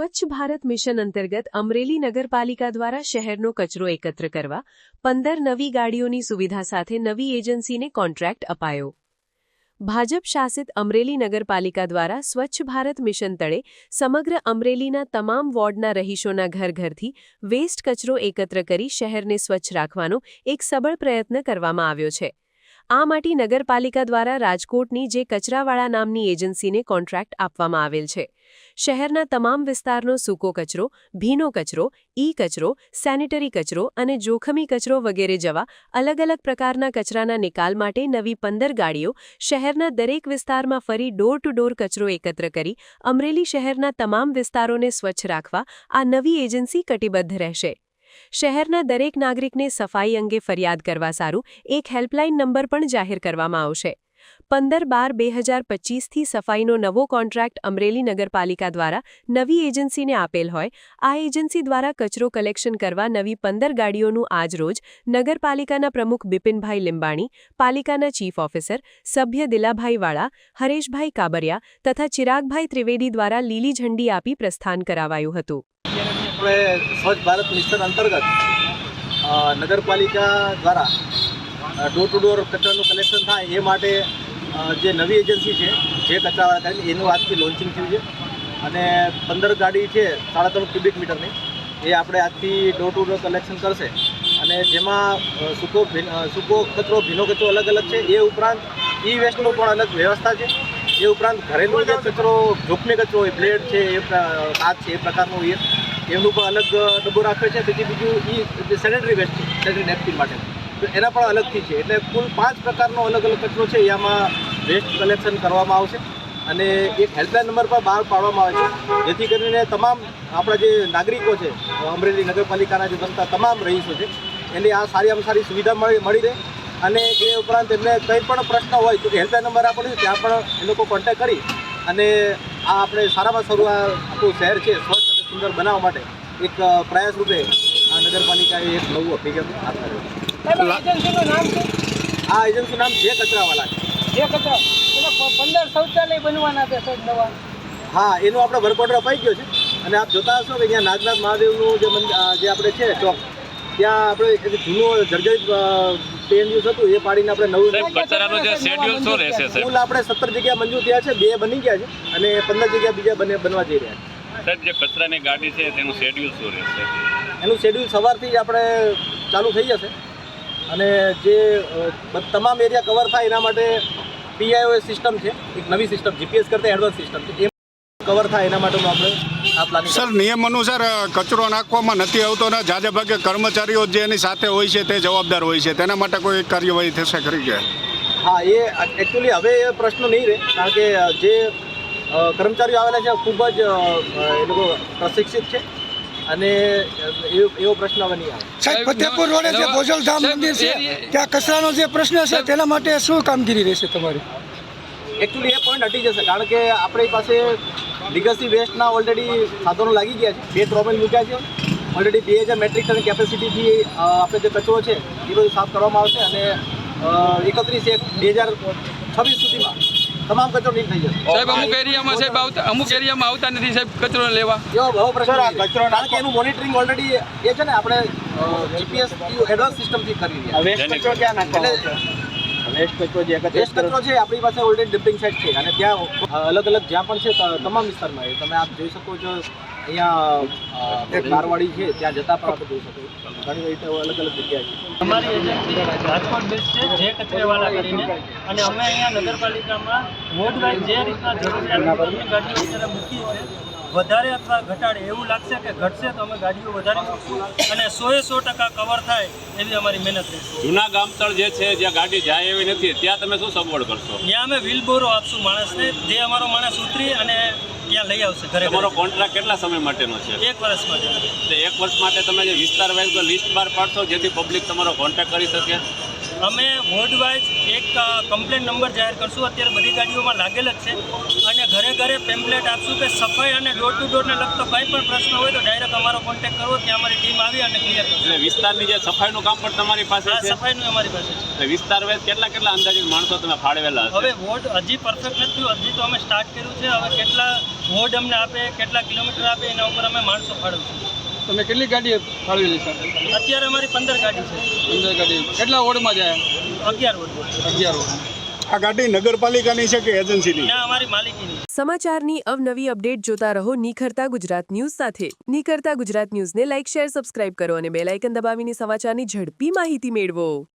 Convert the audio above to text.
સ્વચ્છ ભારત મિશન અંતર્ગત અમરેલી નગરપાલિકા દ્વારા શહેરનો કચરો એકત્ર કરવા પંદર નવી ગાડીઓની સુવિધા સાથે નવી એજન્સીને કોન્ટ્રાક્ટ અપાયો. ભાજપ શાસિત અમરેલી નગરપાલિકા દ્વારા સ્વચ્છ ભારત મિશન તળે સમગ્ર અમરેલીના તમામ વોર્ડના રહીશોના ઘર ઘરથી વેસ્ટ કચરો એકત્ર કરી શહેરને સ્વચ્છ રાખવાનો એક સબળ પ્રયત્ન કરવામાં આવ્યો છે. આ માટે નગરપાલિકા દ્વારા રાજકોટની જે કચરાવાળા નામની એજન્સીને કોન્ટ્રાક્ટ આપવામાં આવેલ છે. શહેરના તમામ વિસ્તારનો સૂકો કચરો, ભીનો કચરો, ઈ કચરો, સેનિટરી કચરો અને જોખમી કચરો વગેરે જવા અલગ અલગ પ્રકારના કચરાના નિકાલ માટે નવી પંદર ગાડીઓ શહેરના દરેક વિસ્તારમાં ફરી ડોર ટુ ડોર કચરો એકત્ર કરી અમરેલી શહેરના તમામ વિસ્તારોને સ્વચ્છ રાખવા આ નવી એજન્સી કટિબદ્ધ રહેશે. શહેરના દરેક નાગરિકને સફાઈ અંગે ફરિયાદ કરવા સારું એક હેલ્પલાઇન નંબર પણ જાહેર કરવામાં આવશે. પંદર બાર બે હજાર પચીસથી સફાઈનો નવો કોન્ટ્રાક્ટ અમરેલી નગરપાલિકા દ્વારા નવી એજન્સીને આપેલ હોય, આ એજન્સી દ્વારા કચરો કલેક્શન કરવા નવી પંદર ગાડીઓનું આજરોજ નગરપાલિકાના પ્રમુખ બિપિનભાઈ લિંબાણી, પાલિકાના ચીફ ઓફિસર સભ્ય દિલાભાઈ વાળા, હરેશભાઈ કાબરિયા તથા ચિરાગભાઈ ત્રિવેદી દ્વારા લીલી ઝંડી આપી પ્રસ્થાન કરાવાયું હતું. આપણે સ્વચ્છ ભારત મિશન અંતર્ગત નગરપાલિકા દ્વારા ડોર ટુ ડોર કચરાનું કલેક્શન થાય એ માટે જે નવી એજન્સી છે, જે કચરાવાળા કરીને એનું આજથી લોન્ચિંગ થયું છે. અને પંદર ગાડી છે, સાડા ત્રણ ક્યુબિક મીટરની એ આપણે આજથી ડોર ટુ ડોર કલેક્શન કરશે. અને જેમાં સૂકો સૂકો કચરો, ભીનો કચરો અલગ અલગ છે. એ ઉપરાંત ઈ વેસ્ટનો પણ અલગ વ્યવસ્થા છે. એ ઉપરાંત ઘરેલું જે કચરો, જોખમી કચરો હોય બ્લેડ છે, એ હાથ છે, એ પ્રકારનું એ એમનું પણ અલગ ડબ્બો રાખ્યો છે. પછી બીજું ઈ સેનેટરી વેસ્ટ છે સેનેટરી નેપકિન માટે. એના પણ અલગથી છે. એટલે કુલ પાંચ પ્રકારનો અલગ અલગ કચરો છે. એમાં વેસ્ટ કલેક્શન કરવામાં આવશે અને એક હેલ્પલાઇન નંબર પણ બહાર પાડવામાં આવે છે. જેથી કરીને તમામ આપણા જે નાગરિકો છે, અમરેલી નગરપાલિકાના જે બનતા તમામ રહીશો છે, એને આ સારીમાં સારી સુવિધા મળી મળી રહે અને એ ઉપરાંત એમને કંઈ પણ પ્રશ્ન હોય, તો હેલ્પલાઇન નંબર આપણે ત્યાં પણ એ લોકો કોન્ટેક્ટ કરી અને આ આપણે સારામાં સારું આ આપણું શહેર છે, સ્વચ્છ અને સુંદર બનાવવા માટે એક પ્રયાસ રૂપે આ નગરપાલિકાએ એક નવું અભિગમ આ એજન્સીનું નામ આ એજન્સીનું નામ જે કચરાવાલા છે. જે કચરા પંદર શૌચાલય બનવાના છે સાહેબ નવા હા એનું આપણે વર્ક ઓર્ડર અપાઈ ગયો છે. અને આપ જોતા હશો કે અહીંયા નાગનાથ મહાદેવનું જે જે આપણે છે ચોક ત્યાં આપણે એક જૂનું જર્જરિત દિવસ હતું એ પાડીને આપણે નવું કચરાનો જે શેડ્યુલ શું રહેશે કુલ આપણે સત્તર જગ્યા મંજૂર થયા છે બે બની ગયા છે અને પંદર જગ્યા બીજા બને બનવા જઈ રહ્યા છે. સાહેબ જે કચરાની ગાડી છે તેનું શેડ્યુલ શું રહેશે? એનું શેડ્યુલ સવારથી જ આપણે ચાલુ થઈ જશે. અને જે તમામ એરિયા કવર થાય એના માટે પીઆઈઓ સિસ્ટમ છે. એક નવી સિસ્ટમ જીપીએસ કરતાં એડવાન્સ સિસ્ટમ છે. એ કવર થાય એના માટેનું આપણે સર નિયમ અનુસાર કચરો નાખવામાં નથી આવતો ને જાજે ભાગે કર્મચારીઓ જે એની સાથે હોય છે તે જવાબદાર હોય છે. તેના માટે કોઈ કાર્યવાહી થશે ખરી કે? હા એ એકચ્યુઅલી હવે એ પ્રશ્ન નહીં રહે. કારણ કે જે કર્મચારીઓ આવેલા છે ખૂબ જ એ લોકો પ્રશિક્ષિત છે. અને એવો એવો પ્રશ્ન હવે નહીં આવે. સાહેબ ફતેપુર રોડે જે ભોજલધામ મંદિર છે ત્યાં કચરાનો જે પ્રશ્ન છે તેના માટે શું કામગીરી રહેશે તમારી? એકચ્યુઅલી એ પોઈન્ટ હટી જશે કારણ કે આપણી પાસે લિગસી વેસ્ટના ઓલરેડી સાધનો લાગી ગયા છે. બે ત્રોમેલ મૂક્યા છે. ઓલરેડી બે હજાર મેટ્રિક ટન કેપેસિટીથી આપણે જે કચરો છે એ બધું સાફ કરવામાં આવશે અને એકત્રીસ એક બે હજાર છવ્વીસ સુધીમાં તમામ કચરો નીટ થઈ જશે. સાહેબ અમુક એરિયામાં સાહેબ આવતા અમુક એરિયામાં આવતા નથી સાહેબ કચરો લેવા. એવો બહુ પ્રશ્ન કચરો કારણ કે એનું મોનિટરિંગ ઓલરેડી એ છે ને આપણે જીપીએસ એડવાન્સ સિસ્ટમથી કરી રહ્યા વેસ્ટ કચરો ક્યાં વેસ્ટ કચરો જે વેસ્ટ કચરો છે આપણી પાસે ઓલરેડી ડમ્પિંગ સાઇટ છે. અને ત્યાં અલગ અલગ જ્યાં પણ છે તમામ વિસ્તારમાં એ તમે આપ જોઈ શકો છો અહીંયા અ, કારવાડી છે ત્યાં જતા પણ આપણે જોઈ શકો ઘણી રીતે અલગ અલગ જગ્યાએ છે. અમારી એજન્સી રાજકોટ બેઝ છે જે કચરેવાલા કરીને અને અમે અહીંયા નગરપાલિકામાં વોર્ડ વાઇઝ જે રીતના જરૂરિયાત ગાડીઓ અત્યારે મૂકી છે વધારે અથવા ઘટાડે એવું લાગશે કે ઘટશે તો અમે ગાડીઓ વધારે મૂકશું અને સોએ સો ટકા કવર થાય એવી અમારી મહેનત રહેશે જૂના ગામતળ જે છે જ્યાં ગાડી જાય એવી નથી. ત્યાં તમે શું સગવડ કરશો? ત્યાં અમે વ્હીલબોરો આપશું માણસને. જે અમારો માણસ ઉતરી અને ત્યાં લઈ આવશે ઘરે ઘરે. તમારો કોન્ટ્રાક્ટ કેટલા સમય માટેનો છે? એક વર્ષ માટે. તો એક વર્ષ માટે તમે જે વિસ્તાર વાઇઝ લિસ્ટ બહાર પાડશો જેથી પબ્લિક તમારો કોન્ટેક્ટ કરી શકે? અમે વોર્ડ વાઇઝ એક કમ્પ્લેન નંબર જાહેર કરશું. અત્યારે બધી ગાડીઓમાં લાગેલ જ છે. અને ઘરે ઘરે પેમ્પલેટ આપશું કે સફાઈ અને ડોર ટુ ડોરને લગતો કંઈ પણ પ્રશ્ન હોય તો ડાયરેક્ટ અમારો કોન્ટેક્ટ કરવો. ત્યાં અમારી ટીમ આવી અને ક્લિયર કરશે. વિસ્તારની જે સફાઈનું કામ પણ તમારી પાસે છે? સફાઈનું અમારી પાસે છે. વિસ્તાર વાઇઝ કેટલા કેટલા અંદાજિત માણસો તમે ફાળવેલા હવે વોર્ડ હજી પરફેક્ટ નથી થયું. હજી તો અમે સ્ટાર્ટ કર્યું છે. હવે કેટલા વોર્ડ અમને આપે કેટલા કિલોમીટર આપે એના ઉપર અમે માણસો ફાળવશું. તમે કેટલી ગાડી ફાળવેલી છે? અત્યારે અમારી પંદર ગાડી છે. પંદર ગાડી. કેટલા વોર્ડમાં જાય? અગિયાર વોર્ડ. અગિયાર વોર્ડ. આ ગાડી નગરપાલિકાની છે કે એજન્સીની? ના અમારી માલિકીની. સમાચારની અવનવી અપડેટ જોતા રહો નિખરતા ગુજરાત ન્યૂઝ સાથે. નિખરતા ગુજરાત ન્યૂઝને લાઇક શેર સબસ્ક્રાઇબ કરો અને બેલ આઇકન દબાવીને સમાચારની ઝડપી માહિતી મેળવો.